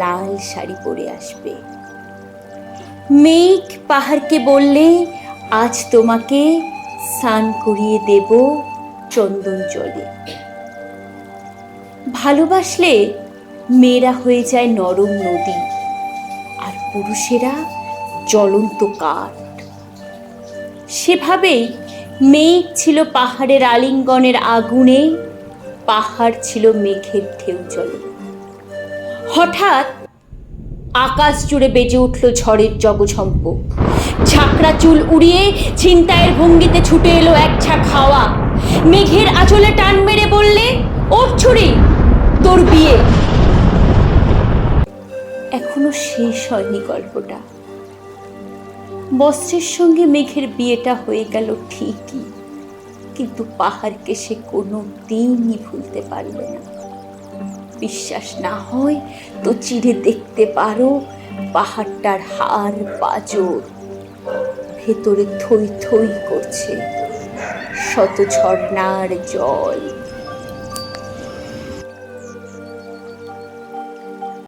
লাল শাড়ি পরে আসবে। মেঘ পাহাড়কে বললে, আজ তোমাকে স্নান করিয়ে দেব চন্দন জলে। ভালোবাসলে মেয়েরা হয়ে যায় নরম নদী, আর পুরুষেরা জ্বলন্ত কাঠ। সেভাবেই মেঘ ছিল পাহাড়ের আলিঙ্গনের আগুনে, পাহাড় ছিল মেঘের ঢেউ জলে। হঠাৎ আকাশ জুড়ে বেজে উঠল ঝড়ের জগঝম্প। ঝাঁকড়া চুল উড়িয়ে ছিনতাইয়ের ভঙ্গিতে ছুটে এলো এক ঝাঁক হাওয়া। মেঘের আঁচলে টান মেরে বললে ওর ছুরি তোর বিয়ে। এখনও শেষ হয়নি গল্পটা। বস্ত্রের সঙ্গে মেঘের বিয়েটা হয়ে গেল ঠিকই, কিন্তু পাহাড়কে সে কোনো দিনই ভুলতে পারবে না। বিশ্বাস না হয় তো চিড়ে দেখতে পারো পাহাড়টার হাড় পাজর ভেতরে থই থই করছে শত ঝর্নার জল।